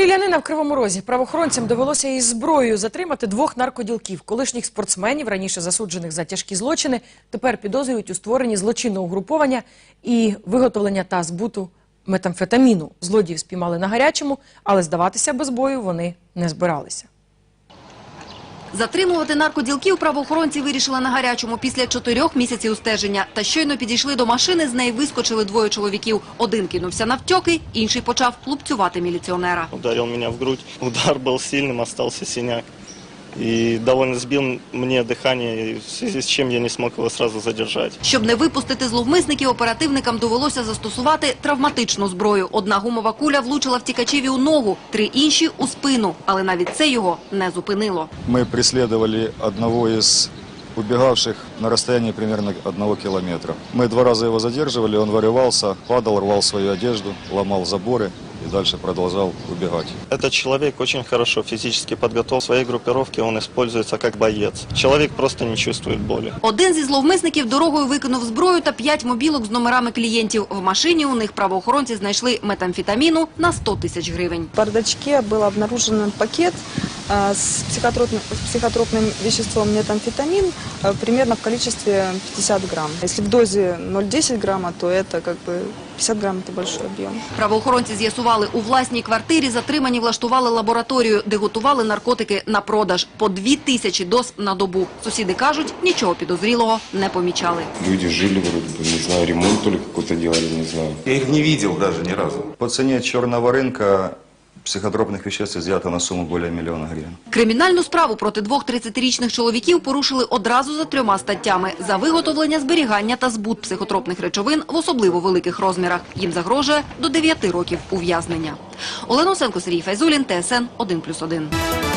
Стрілянина в Кривому Розі. Правоохоронцям довелося із зброєю затримати двох наркоділків. Колишніх спортсменів, раніше засуджених за тяжкі злочини, тепер підозрюють у створенні злочинного угруповання і виготовлення та збуту метамфетаміну. Злодіїв спіймали на гарячому, але здаватися без бою вони не збиралися. Затримувати наркоділків правоохоронці вирішили на гарячому після чотирьох місяців стеження. Та щойно підійшли до машини, з неї вискочили двоє чоловіків. Один кинувся навтьоки, інший почав лупцювати міліціонера. Ударив мене в грудь. Удар був сильним, залишився синяк. И довольно сбил мне дыхание, в связи с чем я не смог его сразу задержать. Щоб не випустити зловмисників, оперативникам довелося застосувати травматичну зброю. Одна гумова куля влучила втікачеві у ногу, три інші – у спину. Але навіть це його не зупинило. Мы преследовали одного из убегавших на расстоянии примерно одного километра. Мы два раза его задерживали, он вырывался, падал, рвал свою одежду, ломал заборы и дальше продолжал убегать. Этот человек очень хорошо физически подготовлен. В своей группировке он используется как боец. Человек просто не чувствует боли. Один зі зловмисників дорогою викинув зброю та п'ять мобілок з номерами клієнтів. В машині у них правоохоронці знайшли метамфетаміну на 100 тисяч гривень. В бардачке был обнаружен пакет с психотропным, с психотропным веществом метамфетамин а, примерно в количестве 50 грамм. Если в дозе 0,10 грамма, то это как бы 50 грамм – это большой объем. Правоохоронці з'ясували, у власній квартирі затримані влаштували лабораторію, де готували наркотики на продаж по дві тисячі доз на добу. Сусіди кажуть, нічого підозрілого не помічали. Люди жили вроде бы, не знаю, ремонт то ли какой-то делали, не знаю. Я их не видел даже ни разу. По цене черного рынка психотропных веществ изъято на суму более мільйона гривень. Кримінальну справу проти двох 30-річних чоловіків порушили одразу за трьома статтями – за виготовлення, зберігання та збут психотропних речовин в особливо великих розмірах. Їм загрожує до 9 років ув'язнення. Олена Осенко, Сергій Файзулін, ТСН 1+,1.